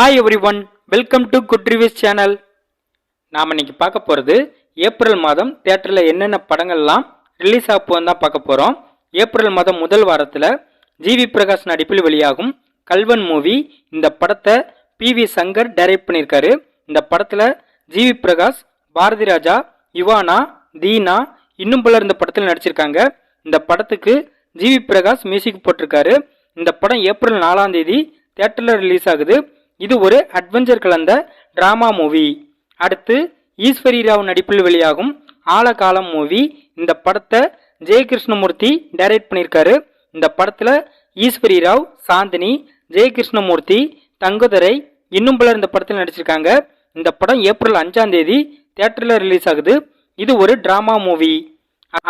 Hi everyone welcome to good reviews channel நாம் இன்னைக்கு பார்க்க போகிறது ஏப்ரல் மாதம் தேட்டரில் என்னென்ன படங்கள்லாம் ரிலீஸ் ஆக போகுதுன்னு தான் பார்க்க போகிறோம் ஏப்ரல் மாதம் முதல் வாரத்தில் ஜிவி பிரகாஷ் நடிப்பில் வெளியாகும் கல்வன் மூவி. இந்த படத்தை பி வி சங்கர் டைரக்ட் பண்ணியிருக்காரு. இந்த படத்தில் ஜிவி பிரகாஷ் பாரதி ராஜா யுவானா தீனா இன்னும் பலர் இந்த படத்தில் நடிச்சிருக்காங்க. இந்த படத்துக்கு ஜிவி பிரகாஷ் மியூசிக் போட்டிருக்காரு. இந்த படம் ஏப்ரல் நாலாம் தேதி தியேட்டரில் ரிலீஸ் ஆகுது. இது ஒரு அட்வென்ச்சர் கலந்த டிராமா மூவி அடுத்து ஈஸ்வரி ராவ் நடிப்பில் வெளியாகும் ஆழகாலம் மூவி இந்த படத்தை ஜெய கிருஷ்ணமூர்த்தி டைரக்ட் பண்ணியிருக்காரு. இந்த படத்தில் ஈஸ்வரி ராவ் சாந்தினி ஜெயகிருஷ்ணமூர்த்தி தங்குதரை இன்னும் பலர் இந்த படத்தில் நடிச்சிருக்காங்க. இந்த படம் ஏப்ரல் அஞ்சாம் தேதி தியேட்டரில் ரிலீஸ் ஆகுது. இது ஒரு டிராமா மூவி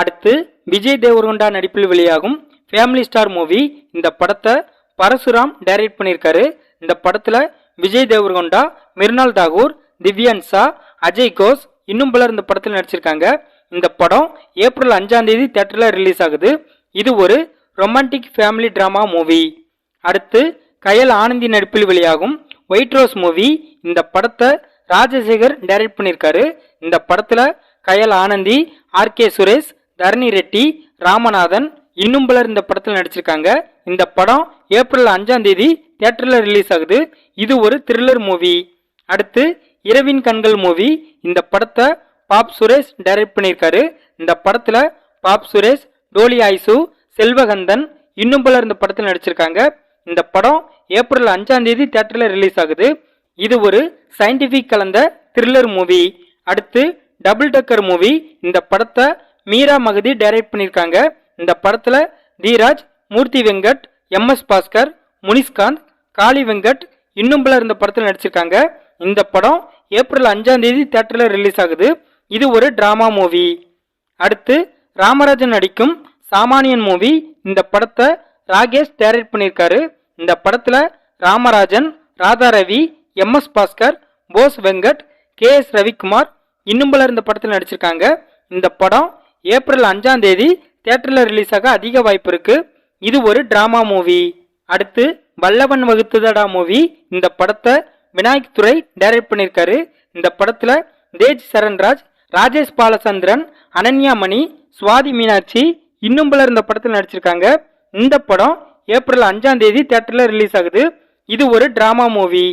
அடுத்து விஜய் தேவர்கொண்டா நடிப்பில் வெளியாகும் ஃபேமிலி ஸ்டார் மூவி இந்த படத்தை பரசுராம் டைரக்ட் பண்ணியிருக்காரு. இந்த படத்தில் விஜய் தேவர்கொண்டா மிர்னால் தாகூர் திவ்யான்சா அஜய் கோஸ் இன்னும் பலர் இந்த படத்தில் நடிச்சிருக்காங்க. இந்த படம் ஏப்ரல் அஞ்சாம் தேதி தேட்டரில் ரிலீஸ் ஆகுது. இது ஒரு ரொமான்டிக் ஃபேமிலி ட்ராமா மூவி. அடுத்து கயல் ஆனந்தி நடிப்பில் வெளியாகும் ஒயிட் ரோஸ் மூவி. இந்த படத்தை ராஜசேகர் டைரக்ட் பண்ணியிருக்காரு. இந்த படத்தில் கயல் ஆனந்தி ஆர் கே சுரேஷ் தரணி ரெட்டி ராமநாதன் இன்னும் பலர் இந்த படத்தில் நடிச்சிருக்காங்க. இந்த படம் ஏப்ரல் அஞ்சாம் தேதி தியேட்டரில் ரிலீஸ் ஆகுது. இது ஒரு த்ரில்லர் மூவி அடுத்து இரவின் கண்கள் மூவி இந்த படத்தை பாப் சுரேஷ் டைரக்ட் பண்ணியிருக்காரு. இந்த படத்தில் பாப் சுரேஷ் டோலி ஆயிசு செல்வகந்தன் இன்னும் பலர் இந்த படத்தில் நடிச்சிருக்காங்க. இந்த படம் ஏப்ரல் அஞ்சாம் தேதி தியேட்டரில் ரிலீஸ் ஆகுது. இது ஒரு சயின்டிஃபிக் கலந்த த்ரில்லர் மூவி அடுத்து டபுள் டக்கர் மூவி இந்த படத்தை மீரா மகதி டைரக்ட் பண்ணியிருக்காங்க. இந்த படத்தில் தீராஜ் மூர்த்தி வெங்கட் எம் எஸ் பாஸ்கர் முனிஷ்காந்த் காளி வெங்கட் இன்னும் பலர் இந்த படத்தில் நடிச்சிருக்காங்க. இந்த படம் ஏப்ரல் அஞ்சாம் தேதி தியேட்டரில் ரிலீஸ் ஆகுது. இது ஒரு டிராமா மூவி அடுத்து ராமராஜன் நடிக்கும் சாமானியன் மூவி இந்த படத்தை ராகேஷ் டேரக்ட் பண்ணியிருக்காரு. இந்த படத்தில் Ramarajan Radha Ravi M S Bhaskar Bose Venkat K S Ravikumar இன்னும் பலர் இந்த படத்தில் நடிச்சிருக்காங்க. இந்த படம் ஏப்ரல் அஞ்சாம் தேதி தேட்டரில் ரிலீஸ் ஆக அதிக வாய்ப்பு இருக்குது இது ஒரு டிராமா மூவி அடுத்து வல்லவன் வகுத்துதடா மூவி. இந்த படத்தை விநாயக் துறை டைரக்ட் பண்ணியிருக்காரு இந்த படத்துல தேஜ் சரண்ராஜ் ராஜேஷ் பாலச்சந்திரன் அனன்யா மணி சுவாதி மீனாட்சி இன்னும் பலர் இந்த படத்தில் நடிச்சிருக்காங்க. இந்த படம் ஏப்ரல் அஞ்சாம் தேதி தியேட்டரில் ரிலீஸ் ஆகுது. இது ஒரு டிராமா மூவி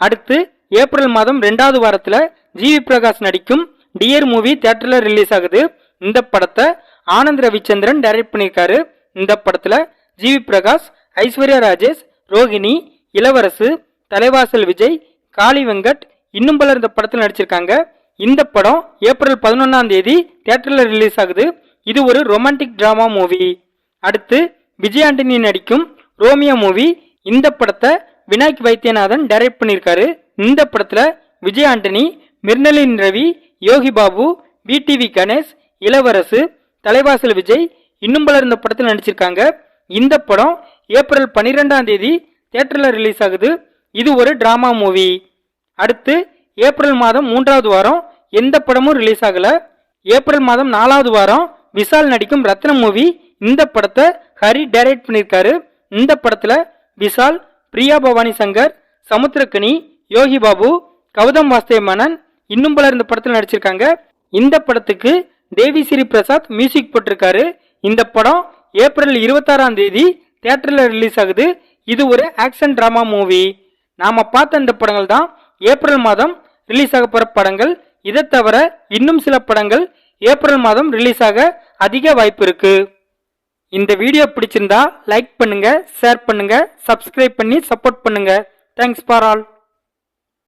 அடுத்து ஏப்ரல் மாதம் ரெண்டாவது வாரத்துல ஜிவி பிரகாஷ் நடிக்கும் டியர் மூவி தியேட்டரில் ரிலீஸ் ஆகுது. இந்த படத்தை ஆனந்த் ரவிச்சந்திரன் டைரக்ட் பண்ணியிருக்காரு இந்த படத்துல ஜிவி பிரகாஷ் ஐஸ்வர்யா ராஜேஷ் ரோகிணி இளவரசு தலைவாசல் விஜய் காளி வெங்கட் இன்னும் பலர் இந்த படத்தில் நடிச்சிருக்காங்க. இந்த படம் ஏப்ரல் பதினொன்றாம் தேதி தியேட்டரில் ரிலீஸ் ஆகுது. இது ஒரு ரொமான்டிக் ட்ராமா மூவி அடுத்து விஜய் ஆண்டனி நடிக்கும் ரோமியோ மூவி இந்த படத்தை வினாயக் வைத்தியநாதன் டைரக்ட் பண்ணியிருக்காரு. இந்த படத்தில் விஜய் ஆண்டனி மிர்னலின் ரவி யோகி பாபு விடிவி கணேஷ் இளவரசு தலைவாசல் விஜய் இன்னும் பலர் இந்த படத்தில் நடிச்சிருக்காங்க. இந்த படம் ஏப்ரல் பன்னிரெண்டாம் தேதி தேட்டரில் ரிலீஸ் ஆகுது. இது ஒரு டிராமா மூவி அடுத்து ஏப்ரல் மாதம் மூன்றாவது வாரம் எந்த படமும் ரிலீஸ் ஆகலை. ஏப்ரல் மாதம் நாலாவது வாரம் விஷால் நடிக்கும் ரத்னம் மூவி இந்த படத்தை ஹரி டைரக்ட் பண்ணியிருக்காரு இந்த படத்தில் விஷால் பிரியா பவானி சங்கர் சமுத்திரக்கனி யோகி பாபு கௌதம் வாஸ்தே மனன் இன்னும் பலர் இந்த படத்தில் நடிச்சிருக்காங்க. இந்த படத்துக்கு தேவி ஸ்ரீ பிரசாத் மியூசிக் போட்டிருக்காரு. இந்த படம் ஏப்ரல் இருபத்தாறாம் தேதி தியேட்டரில் ரிலீஸ் ஆகுது. இது ஒரு ஆக்ஷன் ட்ராமா மூவி நாம் பார்த்த இந்த படங்கள் தான் ஏப்ரல் மாதம் ரிலீஸ் ஆக போகிற படங்கள். இதை தவிர இன்னும் சில படங்கள் ஏப்ரல் மாதம் ரிலீஸ் ஆக அதிக வாய்ப்பு இருக்கு. இந்த வீடியோ பிடிச்சிருந்தா லைக் பண்ணுங்க ஷேர் பண்ணுங்க சப்ஸ்கிரைப் பண்ணி சப்போர்ட் பண்ணுங்க. Thanks for all